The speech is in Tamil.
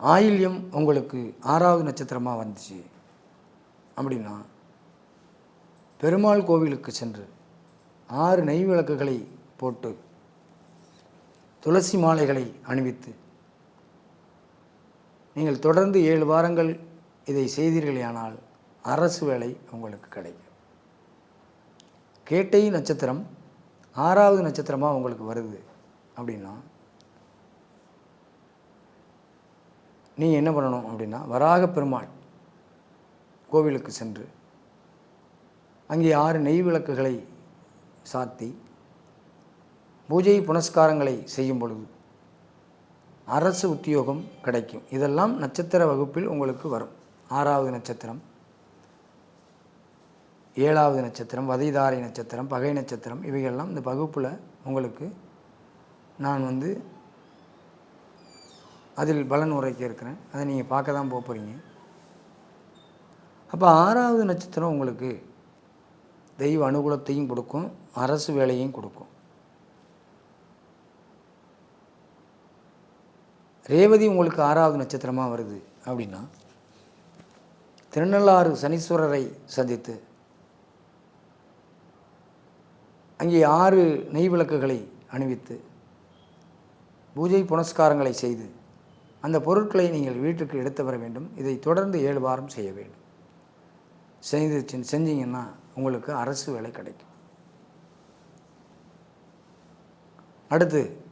ஆயில்யம் உங்களுக்கு ஆறாவது நட்சத்திரமாக வந்துச்சு. அப்படின்னா பெருமாள் கோவிலுக்கு சென்று ஆறு நெய் விளக்குகளை போட்டு துளசி மாலைகளை அணிவித்து நீங்கள் தொடர்ந்து ஏழு வாரங்கள் இதை செய்தீர்களேயானால் அரசு வேலை உங்களுக்கு கிடைக்கும். கேட்டை நட்சத்திரம் ஆறாவது நட்சத்திரமாக உங்களுக்கு வருது. அப்படின்னா நீங்கள் என்ன பண்ணணும் அப்படின்னா வராக பெருமாள் கோவிலுக்கு சென்று அங்கே ஆறு நெய் விளக்குகளை சாத்தி பூஜை புனஸ்காரங்களை செய்யும் பொழுது அரசு உத்தியோகம் கிடைக்கும். இதெல்லாம் நட்சத்திர வகுப்பில் உங்களுக்கு வரும். ஆறாவது நட்சத்திரம் ஏழாவது நட்சத்திரம் வதைதாரை நட்சத்திரம் பகை நட்சத்திரம் இவைகள்லாம் இந்த வகுப்பில் உங்களுக்கு நான் வந்து அதில் பலன் உரைக்க இருக்கிறேன். அதை நீங்கள் பார்க்க தான் போக போகிறீங்க அப்போ ஆறாவது நட்சத்திரம் உங்களுக்கு தெய்வ அனுகூலத்தையும் கொடுக்கும் அரசு வேலையும் கொடுக்கும். ரேவதி உங்களுக்கு ஆறாவது நட்சத்திரமாக வருது அப்படின்னா திருநள்ளாறு சனீஸ்வரரை சந்தித்து அங்கே ஆறு நெய் விளக்குகளை அணிவித்து பூஜை புனஸ்காரங்களை செய்து அந்த பொருட்களை நீங்கள் வீட்டுக்கு எடுத்து வர வேண்டும். இதை தொடர்ந்து ஏழு வாரம் செய்ய வேண்டும். செய்து செஞ்சீங்கன்னா உங்களுக்கு அரசு வேலை கிடைக்கும். அடுத்து